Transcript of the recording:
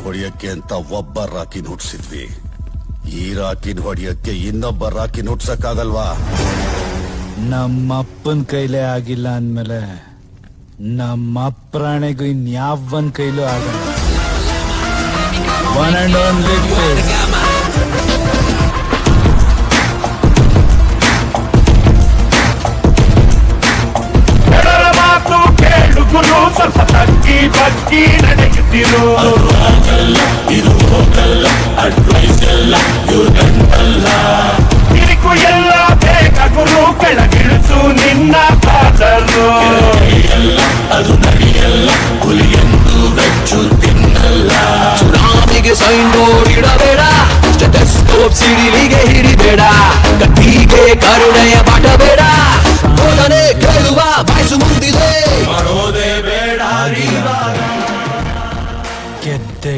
ಹೊಡೆಯಕ್ಕೆ ಅಂತ ಒಬ್ಬ ರಾಕಿನ್ ಹುಟ್ಟಿಸಿದ್ವಿ ಈ ರಾಕಿನ್ ಹೊಡೆಯಕ್ಕೆ ಇನ್ನೊಬ್ಬ ರಾಕಿನ್ ನಮ್ಮ ನಮ್ಮಪ್ಪನ್ ಕೈಲೇ ಆಗಿಲ್ಲ ಅಂದ್ಮೇಲೆ ನಮ್ಮ ಅಪ್ರಾಣೆಗೂ ಇನ್ಯಾವನ್ ಕೈಲೂ ಆಗಲ್ಲ. ಒನ್ ಅಂಡ್ ಓನ್ಲಿ ಎಲ್ಲರ ಮಾತು ಕೇಳು ಗುರು ಸ್ವಲ್ಪ ಬಗ್ಗಿ ಬಗ್ಗಿ ನಡೆಯುತ್ತಿರೋ ಇದು ಹೋಗಲ್ಲ ಎಲ್ಲ ಇವರಲ್ಲ ಎಲ್ಲ ಬೇಕಾಗುರು ಬೆಚ್ಚು ತಿನ್ನಲ್ಲ ಚುನಾವಣೆಗೆ ಸೈನ್ ಬೋರ್ಡ್ ಇಡಬೇಡ ಸ್ಟೆಥೋಸ್ಕೋಪ್ ಸಿಡಿಲಿಗೆ ಹಿಡಿಬೇಡ ಕತ್ತಿಗೆ ಕರುಣೆಯ Get the